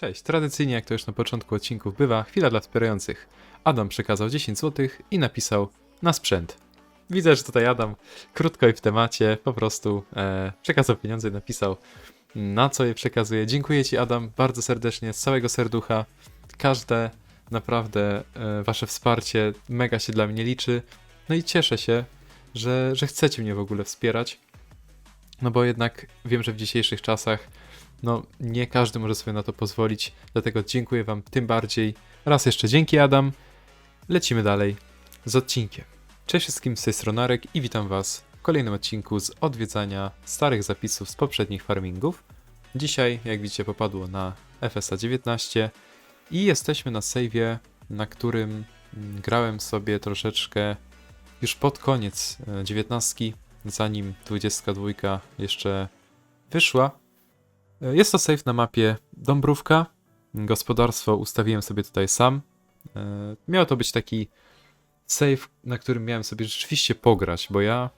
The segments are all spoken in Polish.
Cześć, tradycyjnie jak to już na początku odcinków bywa, chwila dla wspierających. Adam przekazał 10 zł i napisał na sprzęt. Widzę, że tutaj Adam krótko i w temacie po prostu e, przekazał pieniądze i napisał na co je przekazuje. Dziękuję Ci Adam bardzo serdecznie, z całego serducha. Każde naprawdę e, Wasze wsparcie mega się dla mnie liczy. No i cieszę się, że, że chcecie mnie w ogóle wspierać. No bo jednak wiem, że w dzisiejszych czasach no nie każdy może sobie na to pozwolić, dlatego dziękuję Wam tym bardziej. Raz jeszcze dzięki Adam. Lecimy dalej z odcinkiem. Cześć wszystkim, z tej strony Arek i witam Was w kolejnym odcinku z odwiedzania starych zapisów z poprzednich farmingów. Dzisiaj, jak widzicie, popadło na FSA 19 i jesteśmy na save'ie, na którym mm, grałem sobie troszeczkę już pod koniec e, 19, zanim 22 jeszcze wyszła. E, Jest to save na mapie Dąbrówka. Gospodarstwo ustawiłem sobie tutaj sam. E, Miał to być taki save, na którym miałem sobie rzeczywiście pograć, bo ja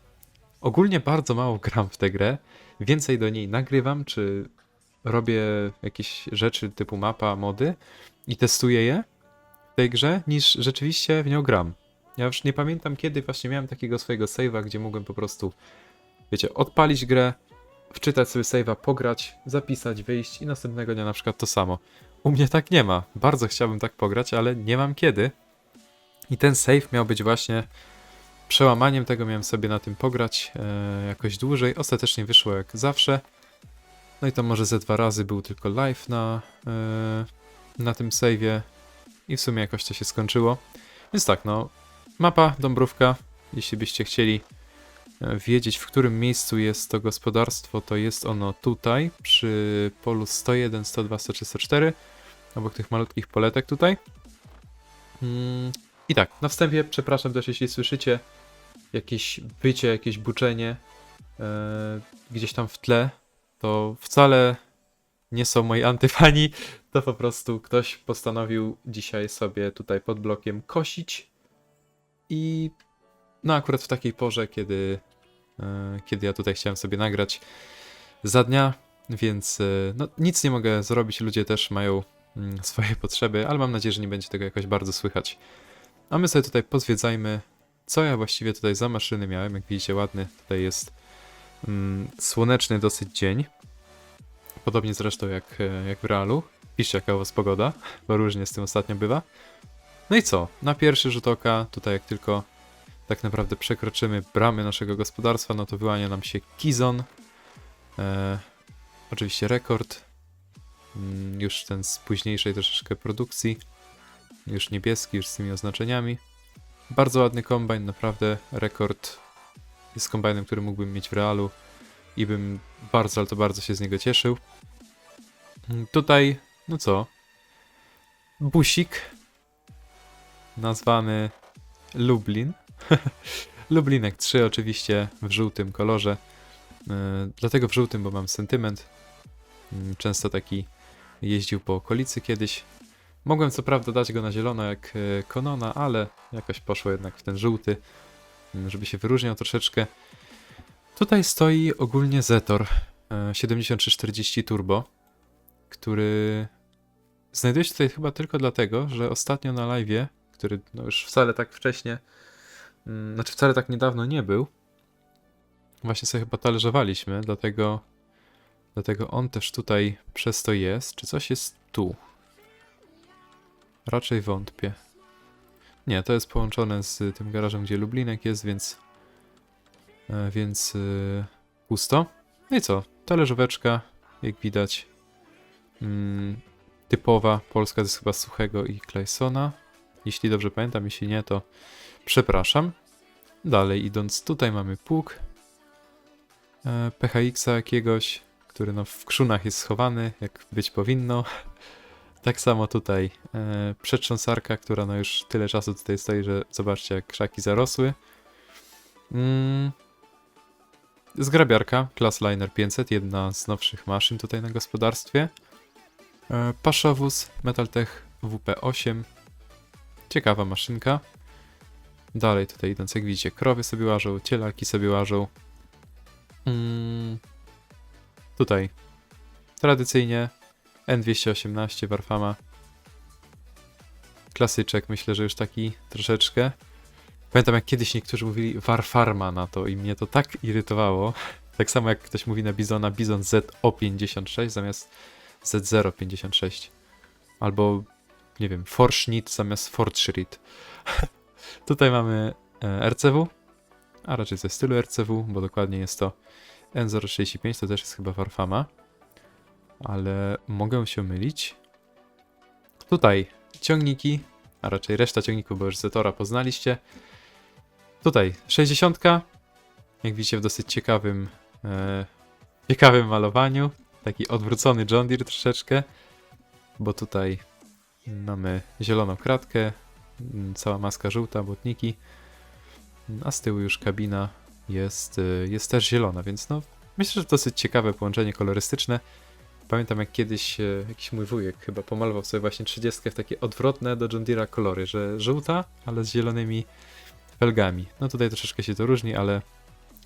ogólnie bardzo mało gram w tę grę. Więcej do niej nagrywam, czy robię jakieś rzeczy typu mapa, mody i testuję je w tej grze, niż rzeczywiście w nią gram. Ja już nie pamiętam kiedy właśnie miałem takiego swojego save'a, gdzie mogłem po prostu, wiecie, odpalić grę, wczytać sobie save'a, pograć, zapisać, wyjść i następnego dnia na przykład to samo. U mnie tak nie ma. Bardzo chciałbym tak pograć, ale nie mam kiedy. I ten save miał być właśnie przełamaniem tego, miałem sobie na tym pograć e, jakoś dłużej. Ostatecznie wyszło jak zawsze. No i to może ze dwa razy był tylko live na, e, na tym save'ie i w sumie jakoś to się skończyło. Więc tak, no, mapa Dąbrówka, jeśli byście chcieli wiedzieć, w którym miejscu jest to gospodarstwo, to jest ono tutaj, przy polu 101, 102, 103, 104, obok tych malutkich poletek tutaj. Mm, I tak, na wstępie przepraszam też, jeśli słyszycie jakieś bycie, jakieś buczenie e, gdzieś tam w tle, to wcale nie są moi antyfani, to po prostu ktoś postanowił dzisiaj sobie tutaj pod blokiem kosić i no akurat w takiej porze, kiedy, kiedy ja tutaj chciałem sobie nagrać za dnia, więc e, no, nic nie mogę zrobić. Ludzie też mają mm, swoje potrzeby, ale mam nadzieję, że nie będzie tego jakoś bardzo słychać. A my sobie tutaj pozwiedzajmy, co ja właściwie tutaj za maszyny miałem. Jak widzicie, ładny tutaj jest mm, słoneczny dosyć dzień. Podobnie zresztą jak, e, jak w realu. Piszcie jaka u was pogoda, bo różnie z tym ostatnio bywa. No i co? Na pierwszy rzut oka, tutaj jak tylko tak naprawdę przekroczymy bramy naszego gospodarstwa, no to wyłania nam się Kizon. E, oczywiście rekord. Mm, już ten z późniejszej troszeczkę produkcji. Już niebieski, już z tymi oznaczeniami. Bardzo ładny kombajn, naprawdę rekord. Jest kombajnem, który mógłbym mieć w realu i bym bardzo, ale to bardzo się z niego cieszył. Mm, Tutaj, no co? Busik. Nazwany Lublin. Lublinek 3 oczywiście w żółtym kolorze. Yy, dlatego w żółtym, bo mam sentyment. Yy, Często taki jeździł po okolicy kiedyś. Mogłem co prawda dać go na zielono jak yy, Konona, ale jakoś poszło jednak w ten żółty, yy, żeby się wyróżniał troszeczkę. Tutaj stoi ogólnie Zetor yy, 7340 Turbo, który znajduje się tutaj chyba tylko dlatego, że ostatnio na live'ie, który no już wcale tak wcześnie, mm, znaczy wcale tak niedawno nie był, właśnie sobie chyba talerzowaliśmy, dlatego, dlatego on też tutaj przez to jest. Czy coś jest tu? Raczej wątpię. Nie, to jest połączone z tym garażem, gdzie Lublinek jest, więc e, więc yy, pusto. No i co? Talerzóweczka, jak widać. Mm, typowa polska, to jest chyba Suchego i Claysona. Jeśli dobrze pamiętam, jeśli nie, to przepraszam. Dalej idąc, tutaj mamy pług e, PHX-a jakiegoś, który no w krzunach jest schowany, jak być powinno. Tak samo tutaj e, przetrząsarka, która no już tyle czasu tutaj stoi, że zobaczcie jak krzaki zarosły. Mm. Zgrabiarka, Class Liner 500, jedna z nowszych maszyn tutaj na gospodarstwie. E, Paszowóz Metaltech WP8. Ciekawa maszynka. Dalej tutaj idąc, jak widzicie, krowy sobie łażą, cielaki sobie łażą. Mm. Tutaj tradycyjnie N218 Warfama. Klasyczek, myślę, że już taki troszeczkę. Pamiętam jak kiedyś niektórzy mówili Warfarma na to i mnie to tak irytowało. Tak samo jak ktoś mówi na Bizona Bizon ZO56 zamiast Z056. Albo, nie wiem, Forschnitt zamiast Fortschritt. Tutaj mamy e, RCW, a raczej ze stylu RCW, bo dokładnie jest to N035, to też jest chyba Warfama. Ale mogę się mylić. Tutaj ciągniki, a raczej reszta ciągników, bo już Zetora poznaliście. Tutaj 60, jak widzicie w dosyć ciekawym, e, ciekawym malowaniu. Taki odwrócony John Deere troszeczkę, bo tutaj mamy zieloną kratkę, cała maska żółta, błotniki, a z tyłu już kabina jest, e, jest też zielona, więc no myślę, że dosyć ciekawe połączenie kolorystyczne. Pamiętam jak kiedyś e, jakiś mój wujek chyba pomalował sobie właśnie 30 w takie odwrotne do John Deere'a kolory, że żółta, ale z zielonymi felgami. No tutaj troszeczkę się to różni, ale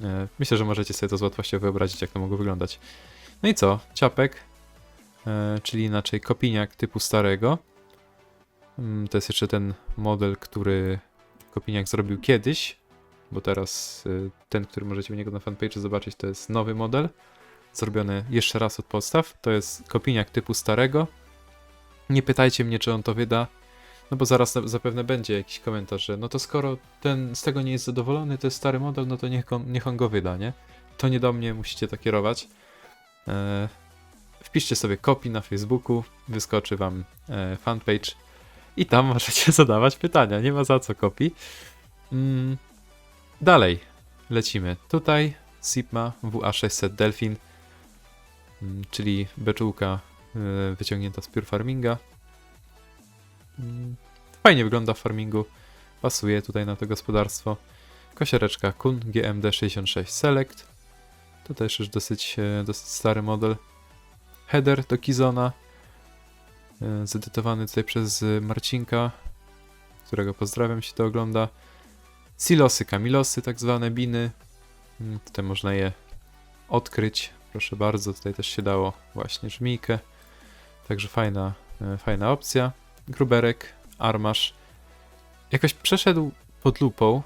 e, myślę, że możecie sobie to z łatwością wyobrazić, jak to mogło wyglądać. No i co? Ciapek, czyli inaczej kopiniak typu starego. Mm, To jest jeszcze ten model, który kopiniak zrobił kiedyś, bo teraz e, ten, który możecie u niego na fanpage zobaczyć, to jest nowy model, zrobiony jeszcze raz od podstaw. To jest kopiniak typu starego. Nie pytajcie mnie, czy on to wyda, no bo zaraz zapewne będzie jakiś komentarz, że no to skoro ten z tego nie jest zadowolony, to jest stary model, no to niech on, niech on go wyda, nie? To nie do mnie, musicie to kierować. E, wpiszcie sobie kopi na Facebooku, wyskoczy wam e, fanpage i tam możecie zadawać pytania, nie ma za co kopi. Mm, dalej, lecimy. Tutaj Sigma WA600 Delphin, mm, czyli beczułka e, wyciągnięta z Pure Farminga. Mm, Fajnie wygląda w farmingu. Pasuje tutaj na to gospodarstwo. Kosiereczka Kun GMD66 Select. To też już dosyć, e, dosyć stary model. Header do Kizona. E, Zedytowany tutaj przez Marcinka, którego pozdrawiam, się to ogląda. Silosy, kamilosy, tak zwane biny. Mm, Tutaj można je odkryć. Proszę bardzo, tutaj też się dało właśnie żmijkę. Także fajna, e, fajna opcja gruberek, armasz. Jakoś przeszedł pod lupą,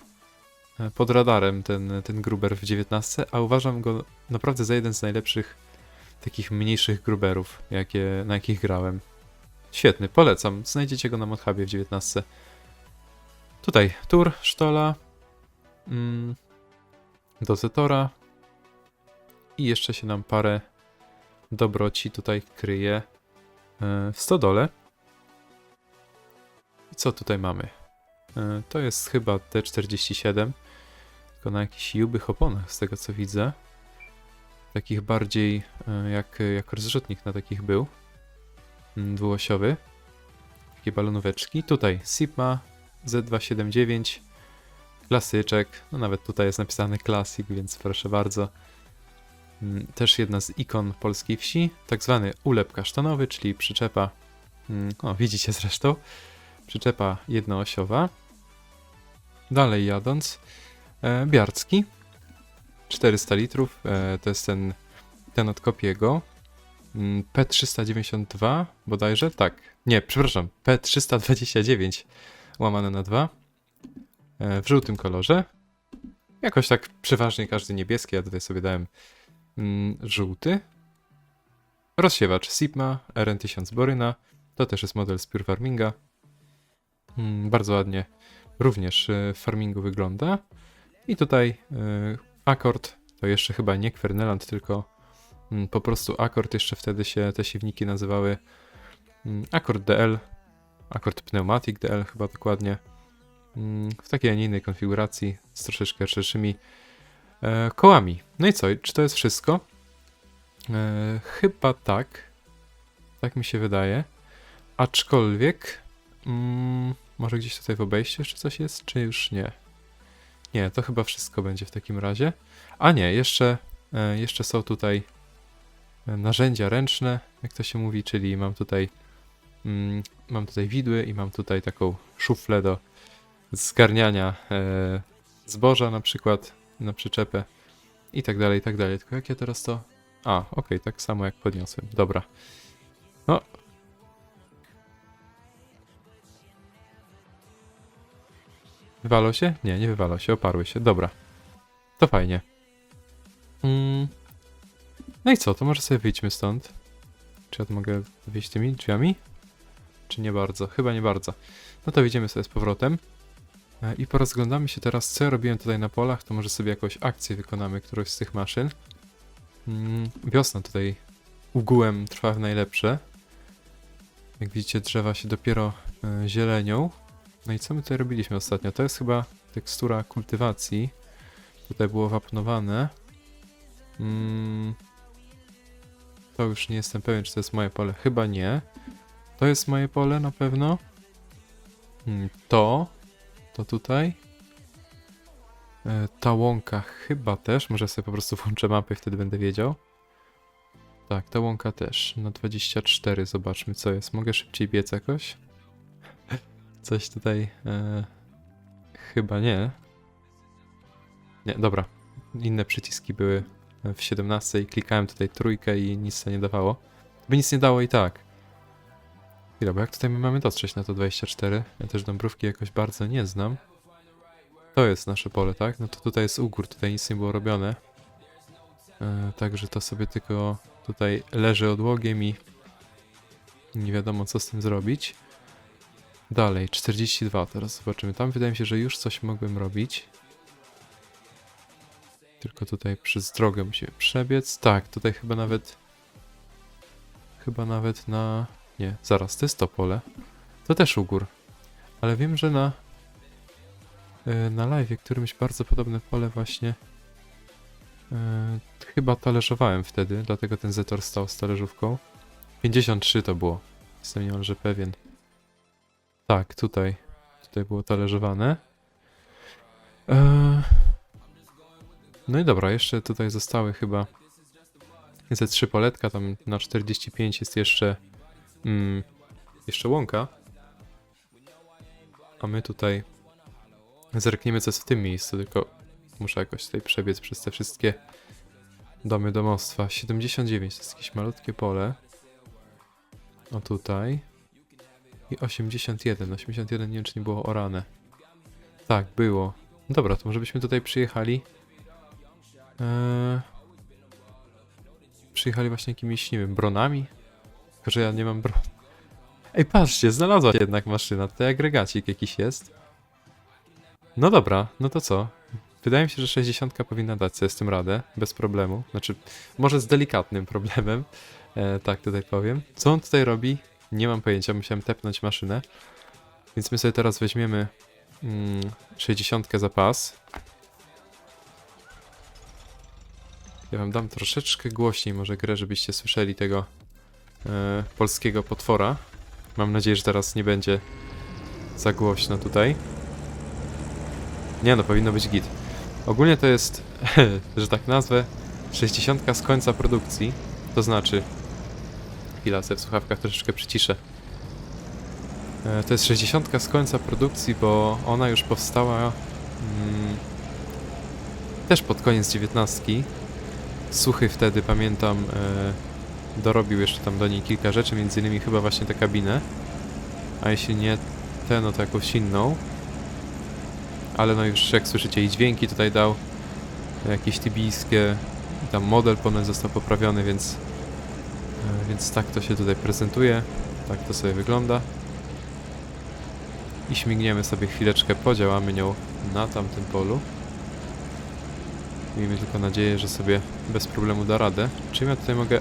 e, pod radarem ten, ten gruber w 19, a uważam go naprawdę za jeden z najlepszych takich mniejszych gruberów, jakie, na jakich grałem. Świetny, polecam. Znajdziecie go na Modhubie w 19. Tutaj tur, sztola, mm, dozetora i jeszcze się nam parę dobroci tutaj kryje e, w stodole. I co tutaj mamy? E, To jest chyba T47, tylko na jakichś jubych oponach, z tego co widzę. Takich bardziej e, jak, jak rozrzutnik na takich był. Mm, Dwuosiowy. Takie balonóweczki. Tutaj Sigma Z279. Klasyczek. No nawet tutaj jest napisany Classic, więc proszę bardzo. Mm, Też jedna z ikon polskiej wsi. Tak zwany ulep kasztanowy, czyli przyczepa. mm, O, widzicie zresztą przyczepa jednoosiowa. Dalej jadąc, e, Biarcki, 400 litrów, e, to jest ten, ten od Kopiego. Mm, P392 bodajże, tak, nie, przepraszam, P329 łamane na 2 e, w żółtym kolorze. Jakoś tak przeważnie każdy niebieski, ja tutaj sobie dałem mm, żółty. Rozsiewacz Sigma RN1000 Boryna, to też jest model z Pure Farminga. Mm, bardzo ładnie również e, w farmingu wygląda. I tutaj e, akord, to jeszcze chyba nie Kwerneland, tylko po prostu akord, jeszcze wtedy się te siewniki nazywały mm, akord DL, akord Pneumatic DL chyba dokładnie, mm, w takiej, a nie innej konfiguracji, z troszeczkę szerszymi e, kołami. No i co, czy to jest wszystko? E, chyba tak, tak mi się wydaje, aczkolwiek mm, może gdzieś tutaj w obejściu jeszcze coś jest, czy już nie? Nie, to chyba wszystko będzie w takim razie. A nie, jeszcze, e, jeszcze są tutaj narzędzia ręczne, jak to się mówi, czyli mam tutaj mm, mam tutaj widły i mam tutaj taką szuflę do zgarniania e, zboża na przykład na przyczepę i tak dalej, i tak dalej. Tylko jak ja teraz to... A, okej, tak samo jak podniosłem. Dobra. No. Wywalał się? Nie, nie wywalał się, oparły się. Dobra. To fajnie. Mm. No i co, to może sobie wyjdźmy stąd. Czy ja tu mogę wyjść tymi drzwiami? Czy nie bardzo? Chyba nie bardzo. No to wyjdziemy sobie z powrotem. E, I porozglądamy się teraz, co ja robiłem tutaj na polach. To może sobie jakąś akcję wykonamy, którąś z tych maszyn. Mm, wiosna tutaj ugółem trwa w najlepsze. Jak widzicie, drzewa się dopiero e, zielenią. No i co my tutaj robiliśmy ostatnio? To jest chyba tekstura kultywacji. Tutaj było wapnowane. Mm, to już nie jestem pewien, czy to jest moje pole. Chyba nie. To jest moje pole na pewno. Mm, To. To tutaj. E, Ta łąka chyba też. Może sobie po prostu włączę mapę wtedy będę wiedział. Tak, ta łąka też. Na 24 zobaczmy co jest. Mogę szybciej biec jakoś? Coś tutaj... E, chyba nie. Nie, dobra. Inne przyciski były w 17 i klikałem tutaj trójkę i nic to nie dawało. By nic nie dało i tak. Chwila, bo jak tutaj my mamy dotrzeć na to 24? Ja też Dąbrówki jakoś bardzo nie znam. To jest nasze pole, tak? No to tutaj jest ugór, tutaj nic nie było robione. E, także to sobie tylko tutaj leży odłogiem i nie wiadomo co z tym zrobić. Dalej, 42 teraz zobaczymy. Tam wydaje mi się, że już coś mogłem robić. Tylko tutaj przez drogę musimy przebiec. Tak, tutaj chyba nawet... Chyba nawet na... Nie, zaraz, to jest to pole. To też ugór. Ale wiem, że na... e, Na live którymś bardzo podobne pole właśnie... e, Chyba talerzowałem wtedy, dlatego ten Zetor stał z talerzówką. 53 to było. Jestem niemalże pewien. Tak, tutaj. Tutaj było talerzowane. Eee... No i dobra, jeszcze tutaj zostały chyba ze trzy poletka, tam na 45 jest jeszcze mm, jeszcze łąka. A my tutaj zerkniemy co jest w tym miejscu, tylko muszę jakoś tutaj przebiec przez te wszystkie domy domostwa. 79 to jest jakieś malutkie pole. O tutaj. I 81. 81 nie wiem czy nie było orane. Tak, było. Dobra, to może byśmy tutaj przyjechali. Eee, przyjechali właśnie jakimiś, nie wiem, bronami? Tylko, że ja nie mam bron. Ej, patrzcie, znalazła się jednak maszyna. Tutaj agregacik jakiś jest. No dobra, no to co? Wydaje mi się, że 60 powinna dać sobie z tym radę, bez problemu. Znaczy, może z delikatnym problemem, e, tak tutaj powiem. Co on tutaj robi? Nie mam pojęcia, musiałem tepnąć maszynę. Więc my sobie teraz weźmiemy mm, 60 za pas. Ja wam dam troszeczkę głośniej może grę, żebyście słyszeli tego e, polskiego potwora. Mam nadzieję, że teraz nie będzie za głośno tutaj. Nie no, powinno być git. Ogólnie to jest, że tak nazwę, 60 z końca produkcji. To znaczy... Chwila, sobie w słuchawkach troszeczkę przyciszę. E, To jest 60 z końca produkcji, bo ona już powstała mm, też pod koniec 19. Suchy wtedy, pamiętam, e, dorobił jeszcze tam do niej kilka rzeczy, między innymi chyba właśnie tę kabinę. A jeśli nie tę, no to jakąś inną. Ale no już jak słyszycie i dźwięki tutaj dał, jakieś tybijskie, i tam model ponoć został poprawiony, więc, e, więc tak to się tutaj prezentuje, tak to sobie wygląda. I śmigniemy sobie chwileczkę, podziałamy nią na tamtym polu. Miejmy tylko nadzieję, że sobie bez problemu da radę. Czym ja tutaj mogę...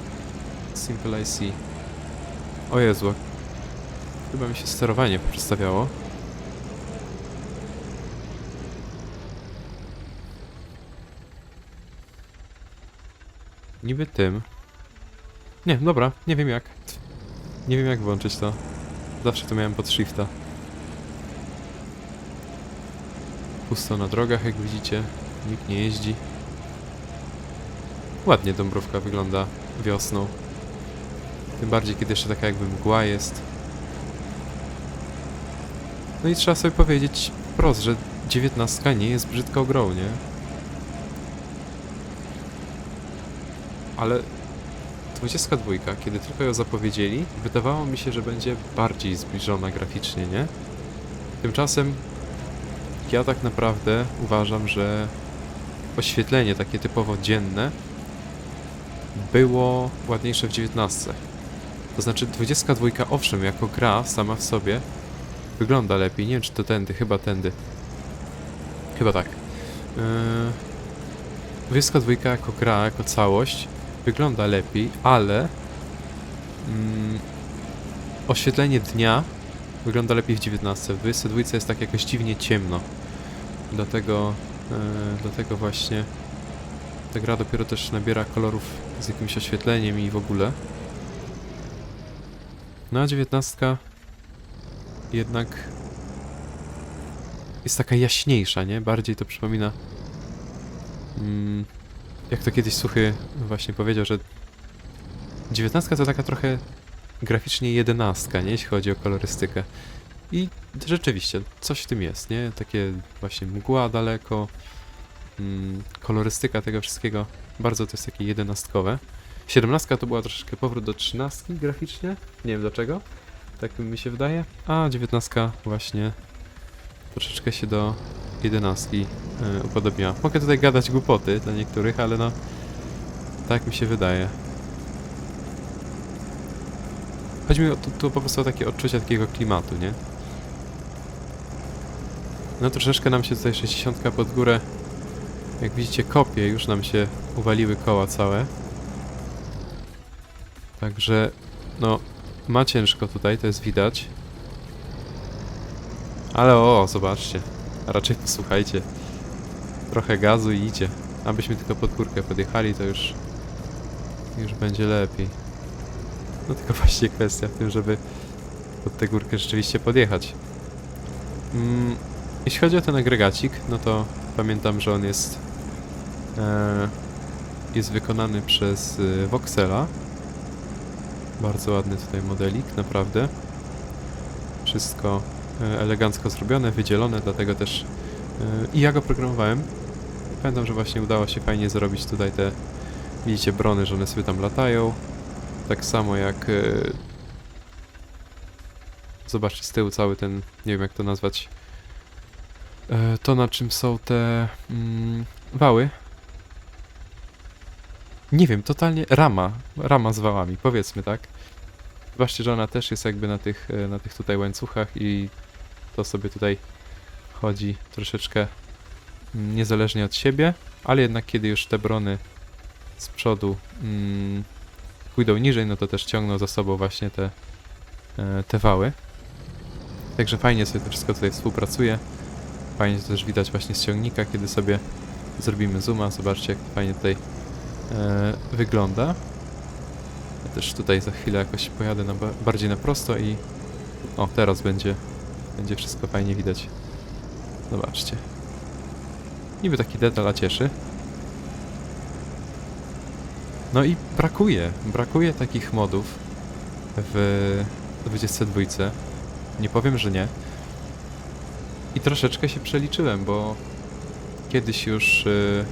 Simple IC. O Jezu. Chyba mi się sterowanie przedstawiało. Niby tym. Nie, dobra, nie wiem jak. Nie wiem jak włączyć to. Zawsze to miałem pod shifta. Pusto na drogach, jak widzicie. Nikt nie jeździ. Ładnie Dąbrówka wygląda wiosną. Tym bardziej, kiedy jeszcze taka jakby mgła jest. No i trzeba sobie powiedzieć wprost, że dziewiętnastka nie jest brzydko grą, nie? 22, kiedy tylko ją zapowiedzieli, wydawało mi się, że będzie bardziej zbliżona graficznie, nie? Tymczasem ja tak naprawdę uważam, że oświetlenie takie typowo dzienne było ładniejsze w 19. To znaczy 22 owszem, jako gra sama w sobie wygląda lepiej. Nie wiem czy to tędy, chyba tędy. Chyba tak. Yy... 22 jako gra, jako całość wygląda lepiej, ale mm, oświetlenie dnia wygląda lepiej w 19. W 22 jest tak jakoś dziwnie ciemno. Dlatego, yy, dlatego właśnie ta gra dopiero też nabiera kolorów z jakimś oświetleniem i w ogóle. No a 19 jednak jest taka jaśniejsza, nie? Bardziej to przypomina mm, jak to kiedyś Suchy właśnie powiedział, że 19 to taka trochę graficznie jedenastka, nie? Jeśli chodzi o kolorystykę. I rzeczywiście, coś w tym jest, nie? Takie właśnie mgła daleko, mm, kolorystyka tego wszystkiego, bardzo to jest takie jedenastkowe. 17 to była troszeczkę powrót do 13 graficznie, nie wiem dlaczego, tak mi się wydaje, a 19 właśnie troszeczkę się do 11 yy, upodobniła. Mogę tutaj gadać głupoty dla niektórych, ale no, tak mi się wydaje. Chodzi mi tu, tu po prostu o takie odczucie takiego klimatu, nie? No troszeczkę nam się tutaj 60 pod górę jak widzicie kopie, już nam się uwaliły koła całe. Także, no, ma ciężko tutaj, to jest widać. Ale o, zobaczcie. A raczej posłuchajcie. Trochę gazu i idzie. Abyśmy tylko pod górkę podjechali, to już... Już będzie lepiej. No tylko właśnie kwestia w tym, żeby pod tę górkę rzeczywiście podjechać. Mm, jeśli chodzi o ten agregacik, no to pamiętam, że on jest jest wykonany przez e, Voxela. Bardzo ładny tutaj modelik, naprawdę. Wszystko e, elegancko zrobione, wydzielone, dlatego też e, i ja go programowałem. Pamiętam, że właśnie udało się fajnie zrobić tutaj te, widzicie, brony, że one sobie tam latają. Tak samo jak e, zobaczcie z tyłu cały ten, nie wiem jak to nazwać, e, to na czym są te mm, wały. Nie wiem, totalnie rama, rama z wałami, powiedzmy tak. Zobaczcie, że ona też jest jakby na tych, e, na tych tutaj łańcuchach i to sobie tutaj chodzi troszeczkę mm, niezależnie od siebie, ale jednak kiedy już te brony z przodu mm, pójdą niżej, no to też ciągną za sobą właśnie te, e, te wały. Także fajnie sobie to wszystko tutaj współpracuje. Fajnie to też widać właśnie z ciągnika, kiedy sobie zrobimy zooma. Zobaczcie, jak fajnie tutaj wygląda. Ja też tutaj za chwilę jakoś pojadę na ba bardziej na prosto i... O, teraz będzie, będzie wszystko fajnie widać. Zobaczcie. Niby taki detal, a cieszy. No i brakuje, brakuje takich modów w 22. Nie powiem, że nie. I troszeczkę się przeliczyłem, bo kiedyś już y,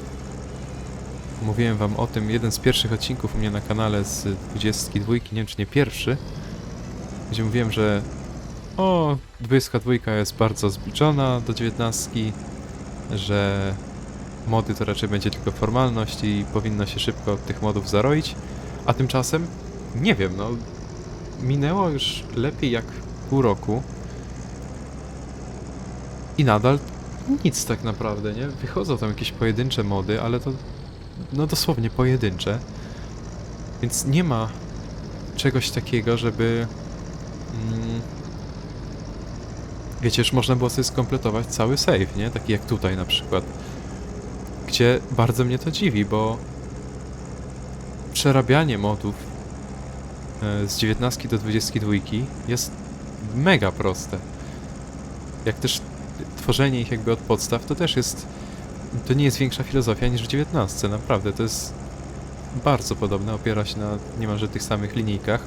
mówiłem wam o tym, jeden z pierwszych odcinków u mnie na kanale z 22, nie wiem czy nie pierwszy, gdzie mówiłem, że o, 22 jest bardzo zbliżona do 19, że mody to raczej będzie tylko formalność i powinno się szybko tych modów zaroić, a tymczasem nie wiem, no minęło już lepiej jak pół roku i nadal nic tak naprawdę, nie? Wychodzą tam jakieś pojedyncze mody, ale to no dosłownie pojedyncze. Więc nie ma czegoś takiego, żeby mm, wiecie, już można było sobie skompletować cały save, nie? Taki jak tutaj na przykład. Gdzie bardzo mnie to dziwi, bo przerabianie modów e, z 19 do 22 jest mega proste. Jak też tworzenie ich jakby od podstaw, to też jest... To nie jest większa filozofia niż w 19, naprawdę. To jest bardzo podobne, opiera się na niemalże tych samych linijkach.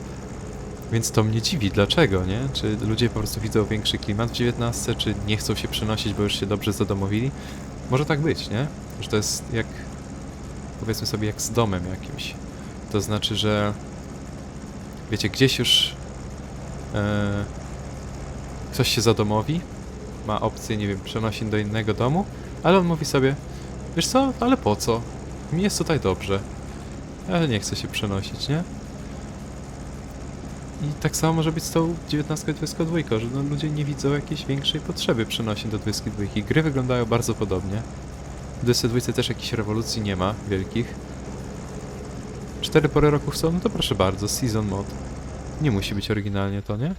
Więc to mnie dziwi, dlaczego, nie? Czy ludzie po prostu widzą większy klimat w 19, czy nie chcą się przenosić, bo już się dobrze zadomowili? Może tak być, nie? Że to jest jak, powiedzmy sobie, jak z domem jakimś. To znaczy, że wiecie, gdzieś już e, ktoś się zadomowi, ma opcję, nie wiem, przenosin do innego domu, ale on mówi sobie, wiesz co, ale po co? Mi jest tutaj dobrze. Ja nie chcę się przenosić, nie? I tak samo może być z tą 19 i 22, że no, ludzie nie widzą jakiejś większej potrzeby przenosin do 22. Gry wyglądają bardzo podobnie. W 22 też jakichś rewolucji nie ma wielkich. Cztery pory roku są, no to proszę bardzo, season mod. Nie musi być oryginalnie to, nie?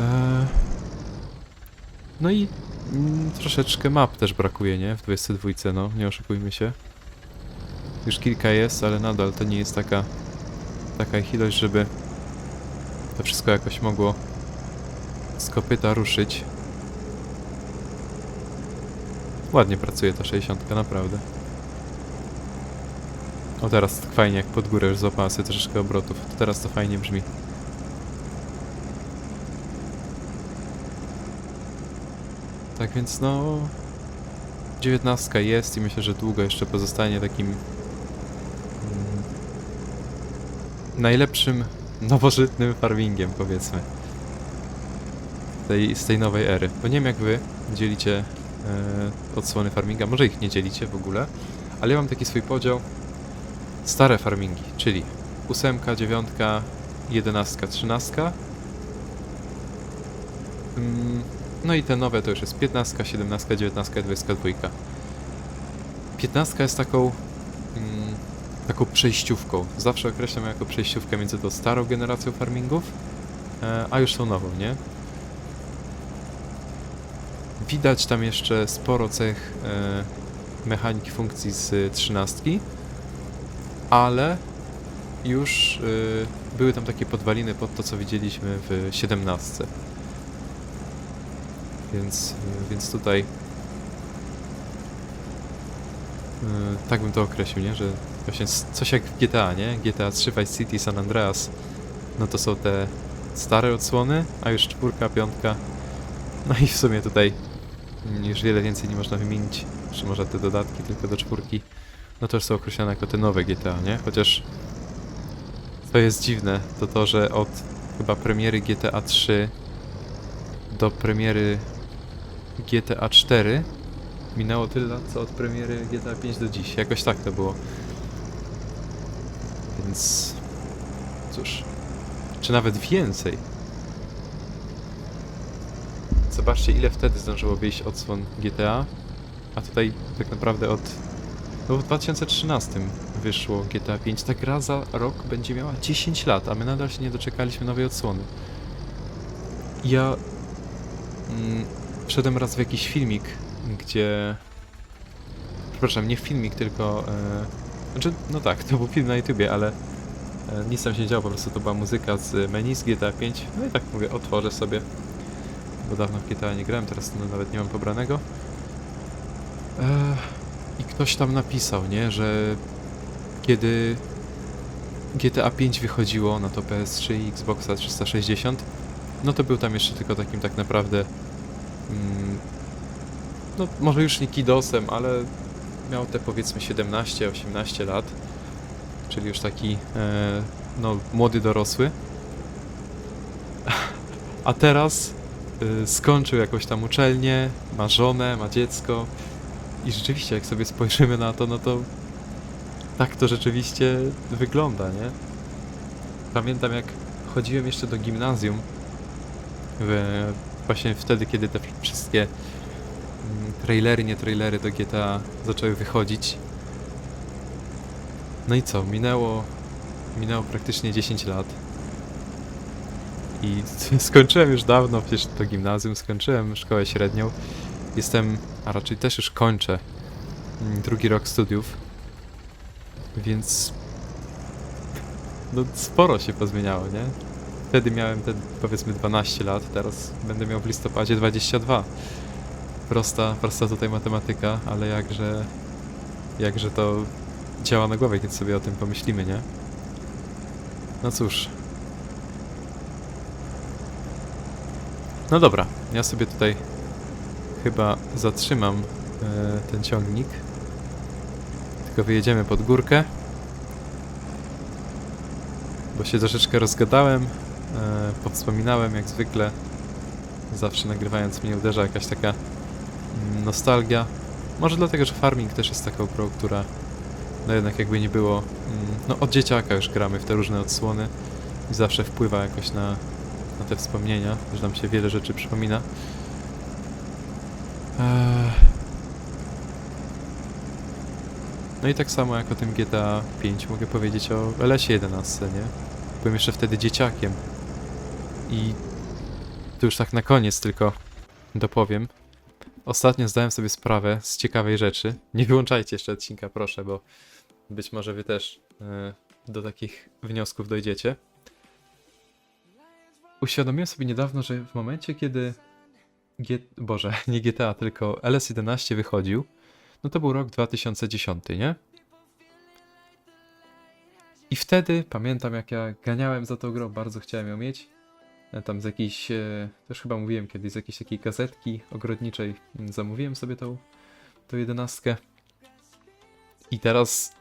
Eee... No i mm, troszeczkę map też brakuje, nie? W 22, no, nie oszukujmy się. Już kilka jest, ale nadal to nie jest taka taka ich ilość, żeby to wszystko jakoś mogło z kopyta ruszyć. Ładnie pracuje ta 60, naprawdę. O teraz fajnie, jak pod górę już złapała sobie troszeczkę obrotów. To teraz to fajnie brzmi. Tak więc no... 19 jest i myślę, że długo jeszcze pozostanie takim... Mm, najlepszym nowożytnym farmingiem, powiedzmy. Tej, z tej nowej ery. Bo nie wiem jak wy dzielicie e, odsłony farminga, może ich nie dzielicie w ogóle, ale ja mam taki swój podział. Stare farmingi, czyli 8, 9, 11, 13. No i te nowe to już jest 15, 17, 19, 22. 15 jest taką mm, taką przejściówką. Zawsze określam ją jako przejściówkę między tą starą generacją farmingów, e, a już tą nową, nie? Widać tam jeszcze sporo cech e, mechaniki funkcji z trzynastki, ale już e, były tam takie podwaliny pod to, co widzieliśmy w 17. Więc, e, więc tutaj e, tak bym to określił, nie? Że Właśnie coś jak w GTA, nie? GTA 3, Vice City, San Andreas. No to są te stare odsłony, a już czwórka, piątka. No i w sumie tutaj mm, już wiele więcej nie można wymienić. Czy może te dodatki tylko do czwórki. No to już są określone jako te nowe GTA, nie? Chociaż co jest dziwne, to to, że od chyba premiery GTA 3 do premiery GTA 4 minęło tyle lat, co od premiery GTA 5 do dziś. Jakoś tak to było. Więc cóż, czy nawet więcej. Zobaczcie, ile wtedy zdążyło wyjść odsłon GTA, a tutaj tak naprawdę od. No w 2013 wyszło GTA 5. Ta gra za rok będzie miała 10 lat, a my nadal się nie doczekaliśmy nowej odsłony. Ja mm, wszedłem raz w jakiś filmik, gdzie. Przepraszam, nie filmik, tylko. E, znaczy, no tak, to był film na YouTubie, ale e, nic tam się nie działo, po prostu to była muzyka z menu z GTA 5. No i tak mówię, otworzę sobie, bo dawno w GTA nie grałem, teraz no, nawet nie mam pobranego. E, I ktoś tam napisał, nie, że kiedy GTA 5 wychodziło na to PS3 i Xboxa 360, no to był tam jeszcze tylko takim tak naprawdę no może już nie kidosem, ale miał te powiedzmy 17-18 lat, czyli już taki e, no, młody dorosły. A teraz e, skończył jakąś tam uczelnię, ma żonę, ma dziecko i rzeczywiście jak sobie spojrzymy na to, no to tak to rzeczywiście wygląda, nie? Pamiętam jak chodziłem jeszcze do gimnazjum, w, właśnie wtedy, kiedy te wszystkie mm, trailery, nie trailery do GTA zaczęły wychodzić. No i co? Minęło, minęło praktycznie 10 lat. I skończyłem już dawno, przecież to gimnazjum, skończyłem szkołę średnią. Jestem, a raczej też już kończę mm, drugi rok studiów. Więc no sporo się pozmieniało, nie? Wtedy miałem te powiedzmy 12 lat, teraz będę miał w listopadzie 22 prosta, prosta tutaj matematyka, ale jakże, jakże to działa na głowie, kiedy sobie o tym pomyślimy, nie? No cóż. No dobra, ja sobie tutaj chyba zatrzymam e, ten ciągnik. Tylko wyjedziemy pod górkę. bo się troszeczkę rozgadałem, powspominałem jak zwykle. Zawsze nagrywając mnie uderza jakaś taka mm, nostalgia. Może dlatego, że farming też jest taką grą, która no jednak jakby nie było, mm, no od dzieciaka już gramy w te różne odsłony i zawsze wpływa jakoś na, na te wspomnienia, że nam się wiele rzeczy przypomina. Eee. No i tak samo jak o tym GTA 5 mogę powiedzieć o LS 11, nie? Byłem jeszcze wtedy dzieciakiem. I tu już tak na koniec tylko dopowiem. Ostatnio zdałem sobie sprawę z ciekawej rzeczy. Nie wyłączajcie jeszcze odcinka, proszę, bo być może wy też e, do takich wniosków dojdziecie. Uświadomiłem sobie niedawno, że w momencie, kiedy G... Boże, nie GTA, tylko LS11 wychodził, no to był rok 2010, nie? I wtedy pamiętam, jak ja ganiałem za tą grą, bardzo chciałem ją mieć. Ja Tam z jakiejś, e, też chyba mówiłem kiedyś, z jakiejś takiej gazetki ogrodniczej zamówiłem sobie tą, tą jedenastkę. I teraz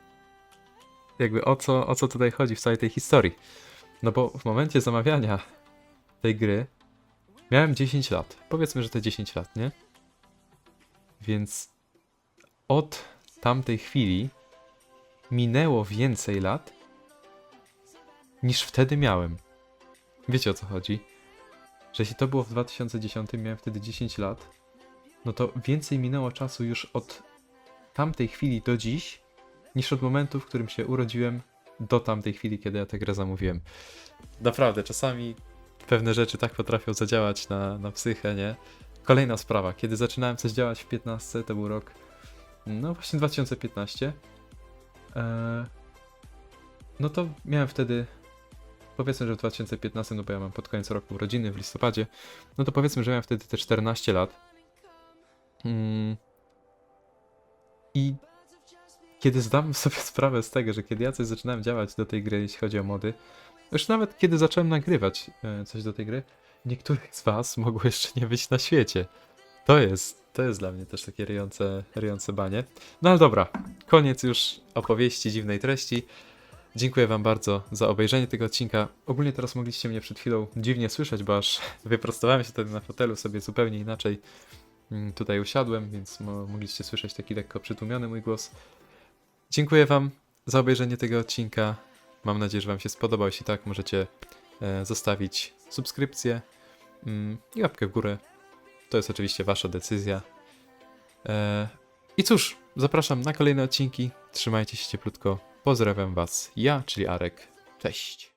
jakby o co, o co tutaj chodzi w całej tej historii? No bo w momencie zamawiania tej gry miałem 10 lat. Powiedzmy, że te 10 lat, nie? Więc od tamtej chwili minęło więcej lat niż wtedy miałem. Wiecie o co chodzi? Że jeśli to było w 2010, miałem wtedy 10 lat, no to więcej minęło czasu już od tamtej chwili do dziś, niż od momentu, w którym się urodziłem, do tamtej chwili, kiedy ja tę grę zamówiłem. Naprawdę, czasami pewne rzeczy tak potrafią zadziałać na, na psychę, nie? Kolejna sprawa, kiedy zaczynałem coś działać w 15, to był rok, no właśnie 2015, eee, no to miałem wtedy, powiedzmy, że w 2015, no bo ja mam pod koniec roku urodziny w listopadzie, no to powiedzmy, że miałem wtedy te 14 lat. Mm. I kiedy zdałem sobie sprawę z tego, że kiedy ja coś zaczynałem działać do tej gry, jeśli chodzi o mody, już nawet kiedy zacząłem nagrywać e, coś do tej gry, niektórych z was mogło jeszcze nie być na świecie. To jest, to jest dla mnie też takie ryjące, ryjące banie. No ale dobra, koniec już opowieści dziwnej treści. Dziękuję wam bardzo za obejrzenie tego odcinka. Ogólnie teraz mogliście mnie przed chwilą dziwnie słyszeć, bo aż wyprostowałem się wtedy na fotelu sobie zupełnie inaczej mm, tutaj usiadłem, więc mo mogliście słyszeć taki lekko przytłumiony mój głos. Dziękuję wam za obejrzenie tego odcinka. Mam nadzieję, że wam się spodobał. Jeśli tak, możecie e, zostawić subskrypcję mm, i łapkę w górę. To jest oczywiście wasza decyzja. E, I cóż, zapraszam na kolejne odcinki. Trzymajcie się cieplutko. Pozdrawiam was. Ja, czyli Arek. Cześć.